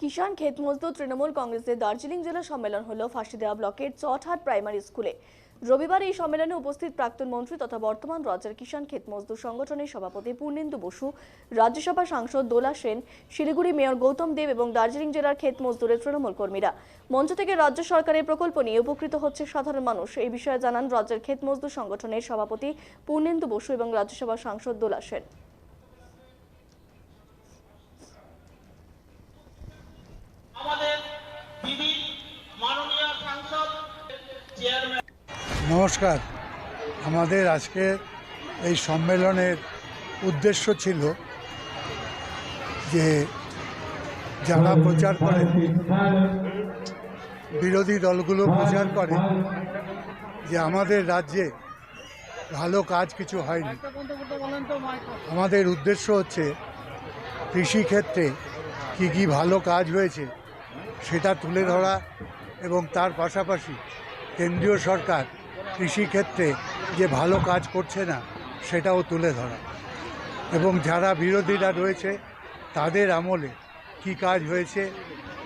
কিষাণ ক্ষেত মজদুর তৃণমূল কংগ্রেসের দার্জিলিং জেলা সম্মেলন হলো ফাঁসিদেওয়া ব্লকের চটহাট প্রাইমারি স্কুলে। রবিবার এই সম্মেলনে উপস্থিত প্রাক্তন মন্ত্রী তথা বর্তমান রাজ্যের কিষাণ ক্ষেত মজদুর সংগঠনের সভাপতি পূর্ণেন্দু বসু, রাজ্যসভা সাংসদ দোলা সেন, শিলিগুড়ি মেয়র গৌতম দেব এবং দার্জিলিং জেলার ক্ষেত মজদুরের তৃণমূল কর্মীরা। মঞ্চ থেকে রাজ্য সরকারের প্রকল্প নিয়ে উপকৃত হচ্ছে সাধারণ মানুষ। এই বিষয়ে জানান রাজ্যের ক্ষেত মজদুর সংগঠনের সভাপতি পূর্ণেন্দু বসু এবং রাজ্যসভা সাংসদ দোলা সেন। নমস্কার। আমাদের আজকে এই সম্মেলনের উদ্দেশ্য ছিল যে যারা প্রচার করে বিরোধী দলগুলো প্রচার করে যে আমাদের রাজ্যে ভালো কাজ কিছু হয়নি। আমাদের উদ্দেশ্য হচ্ছে কৃষিক্ষেত্রে কী কী ভালো কাজ হয়েছে সেটা তুলে ধরা এবং তার পাশাপাশি কেন্দ্রীয় সরকার কৃষিক্ষেত্রে যে ভালো কাজ করছে না, সেটাও তুলে ধরা। এবং যারা বিরোধীরা রয়েছে, তাদের আমলে কি কাজ হয়েছে,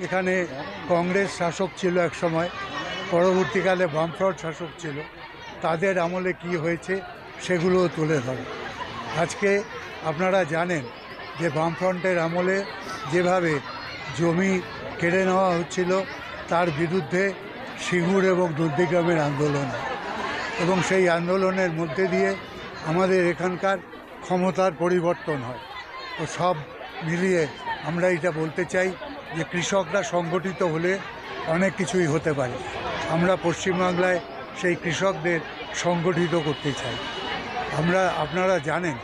এখানে কংগ্রেস শাসক ছিল এক সময়, পরবর্তীকালে বামফ্রন্ট শাসক ছিল, তাদের আমলে কি হয়েছে, সেগুলোও তুলে ধরে। আজকে আপনারা জানেন যে বামফ্রন্টের আমলে যেভাবে জমি কেড়ে নেওয়া হচ্ছিল তার বিরুদ্ধে সিঙ্গুর এবং নন্দীগ্রামের আন্দোলন। এবং সেই আন্দোলনের মধ্যে দিয়ে আমাদের এখানকার ক্ষমতার পরিবর্তন হয়। তো সব মিলিয়ে আমরা এটা বলতে চাই যে কৃষকরা সংগঠিত হলে অনেক কিছুই হতে পারে। আমরা পশ্চিমবাংলায় সেই কৃষকদের সংগঠিত করতে চাই। আমরা, আপনারা জানেন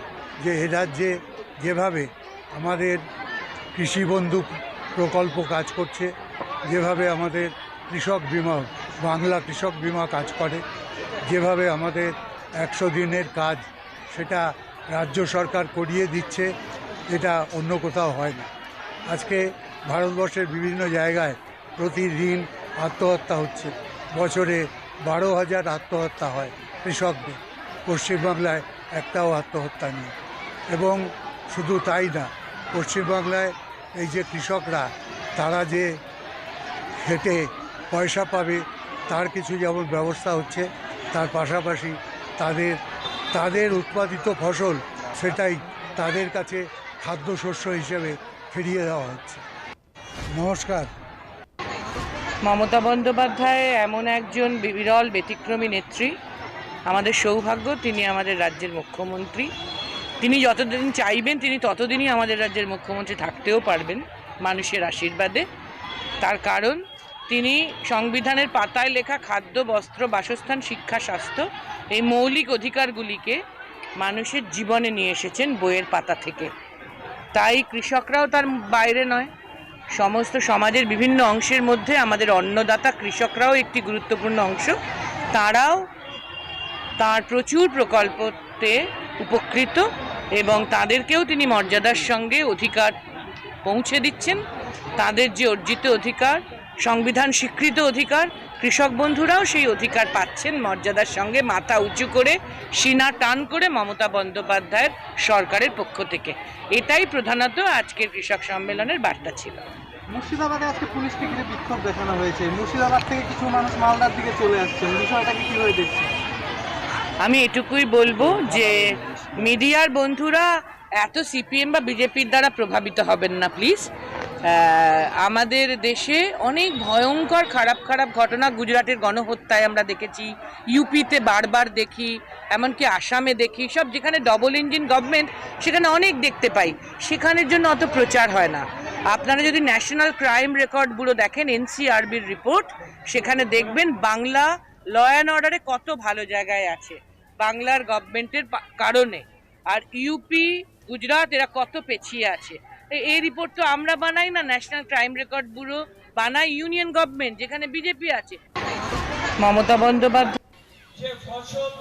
যে এ রাজ্যে যেভাবে আমাদের কৃষিবন্ধু প্রকল্প কাজ করছে, যেভাবে আমাদের কৃষক বিমা, বাংলা কৃষক বিমা কাজ করে, যেভাবে আমাদের একশো দিনের কাজ সেটা রাজ্য সরকার করিয়ে দিচ্ছে, এটা অন্য কোথাও হয় না। আজকে ভারতবর্ষের বিভিন্ন জায়গায় প্রতিদিন আত্মহত্যা হচ্ছে। বছরে বারো হাজার আত্মহত্যা হয় কৃষকদের। পশ্চিমবাংলায় একটাও আত্মহত্যা নেই। এবং শুধু তাই না, পশ্চিমবাংলায় এই যে কৃষকরা, তারা যে খেটে পয়সা পাবে, তার কিছু যেমন ব্যবস্থা হচ্ছে, তার পাশাপাশি তাদের তাদের উৎপাদিত ফসল সেটাই তাদের কাছে খাদ্যশস্য হিসেবে ফিরিয়ে দেওয়া হচ্ছে। নমস্কার। মমতা বন্দ্যোপাধ্যায় এমন একজন বিরল ব্যতিক্রমী নেত্রী। আমাদের সৌভাগ্য, তিনি আমাদের রাজ্যের মুখ্যমন্ত্রী। তিনি যতদিন চাইবেন, তিনি ততদিনই আমাদের রাজ্যের মুখ্যমন্ত্রী থাকতেও পারবেন মানুষের আশীর্বাদে। তার কারণ, তিনি সংবিধানের পাতায় লেখা খাদ্য, বস্ত্র, বাসস্থান, শিক্ষা, স্বাস্থ্য এই মৌলিক অধিকারগুলিকে মানুষের জীবনে নিয়ে এসেছেন বইয়ের পাতা থেকে। তাই কৃষকরাও তার বাইরে নয়। সমস্ত সমাজের বিভিন্ন অংশের মধ্যে আমাদের অন্নদাতা কৃষকরাও একটি গুরুত্বপূর্ণ অংশ। তারাও তার প্রচুর প্রকল্পতে উপকৃত। এবং তাদেরকেও তিনি মর্যাদার সঙ্গে অধিকার পৌঁছে দিচ্ছেন। তাদের যে অর্জিত অধিকার সংবিধান স্বীকৃত অধিকার কৃষক বন্ধুরাও সেই অধিকার পাচ্ছেন মর্যাদার সঙ্গে মাথা উঁচু করে সিনা টান করে মমতা বন্দ্যোপাধ্যায়ের সরকারের পক্ষ থেকে। এটাই প্রধানত আজকের কৃষক সম্মেলনের বার্তা ছিল। মুর্শিদাবাদে আজকে পুলিশকে ঘিরে বিক্ষোভ দেখানো হয়েছে মুর্শিদাবাদ থেকে কিছু মানুষ মালদার দিকে চলে আসছেন বিষয়টাকে কীভাবে দেখছেন? আমি এটুকুই বলব যে মিডিয়ার বন্ধুরা, এত সিপিএম বা বিজেপির দ্বারা প্রভাবিত হবেন না প্লিজ আমাদের দেশে অনেক ভয়ঙ্কর, খারাপ খারাপ ঘটনা গুজরাটের গণহত্যায় আমরা দেখেছি। ইউপিতে বারবার দেখি, এমনকি আসামে দেখি, সব যেখানে ডবল ইঞ্জিন গভর্নমেন্ট সেখানে অনেক দেখতে পাই। সেখানের জন্য অত প্রচার হয় না। আপনারা যদি ন্যাশনাল ক্রাইম রেকর্ড ব্যুরো দেখেন এনসিআরবির রিপোর্ট সেখানে দেখবেন বাংলা ল অ্যান্ড অর্ডারে কত ভালো জায়গায় আছে। বাংলার গভর্নমেন্টের কারণে। আর ইউপি গুজরাট এরা কত পেছিয়ে আছে। এই রিপোর্ট তো আমরা বানাই না ন্যাশনাল ক্রাইম রেকর্ড ব্যুরো বানাই ইউনিয়ন গভর্নমেন্ট যেখানে বিজেপি আছে। মমতা বন্দ্যোপাধ্যায় যে ফসল